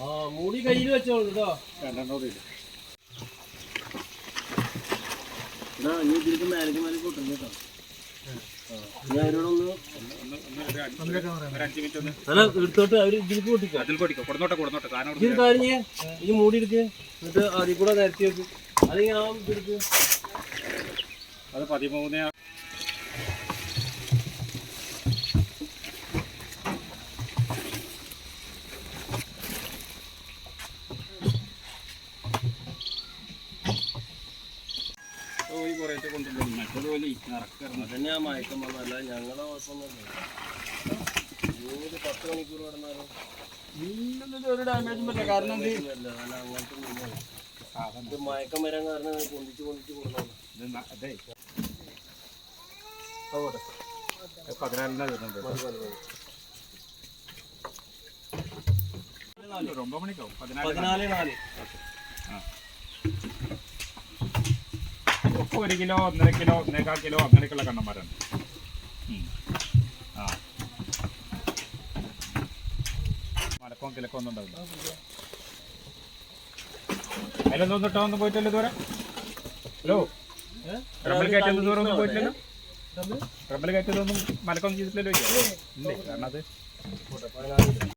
ആ മൂടി കയ്യിൽ വെച്ചോളൂ കേട്ടോ എടാ നീ ഇതിലേക്ക് മേലേക്ക് മേലേക്ക് കൊട്ടുന്നു കേട്ടോ. എടുത്തോട്ട് അവർ ഇതിൽ പൊട്ടിക്കോ. അതിൽ പൊട്ടിക്കോ. കൊടുന്നോട്ടെ കൊടുന്നോട്ടെ. കാരണം ഇതൊരു കാര്യം ഈ മൂടി എടുക്ക്. എന്നിട്ട് അതിൽ കൂടെ നിരത്തി വെക്ക്. അല്ലെങ്കിൽ ആ ഇതെടുക്ക് അത് പതിമൂന്ന് ഈ കുറേശ്ശെ കൊണ്ടുപോകും മറ്റൊരു പോലെ ഇറക്കണം അതന്നെ ആ മയക്കം വന്നല്ല ഞങ്ങളുടെ ദിവസമൊന്നുമല്ല ഒരു പത്ത് മണിക്കൂർ കിടന്നാലും ഒരു ഡാമേജും കാരണം ഇല്ല, അല്ല, അങ്ങനത്തെ മയക്കം വരാൻ കാരണം കൊണ്ടിച്ച് കൊണ്ടിച്ച് കൊണ്ടുപോകണം പതിനാലിനാ വരുന്നുണ്ട് പതിനാല് നാല്. നാല്. ഒക്കെ ഒരു കിലോ ഒന്നര കിലോ ഒന്നേകാൽ കിലോ അങ്ങനെയൊക്കെയുള്ള കണ്ണന്മാരാണ്. ആ. മലക്കവും കിലക്കോ ഒന്നും ഉണ്ടാവില്ല. അതിലൊന്നും ഇട്ടോ ഒന്നും പോയിട്ടില്ല ദൂരം ഹലോ? റബ്ബർ കയറ്റുന്ന ദൂരം ഒന്നും പോയിട്ടില്ലല്ലോ? റബ്ബർ കയറ്റതൊന്നും മലക്കൊന്നും ചെയ്തിട്ടില്ലല്ലോ ഇല്ലേ. കാരണം അത്.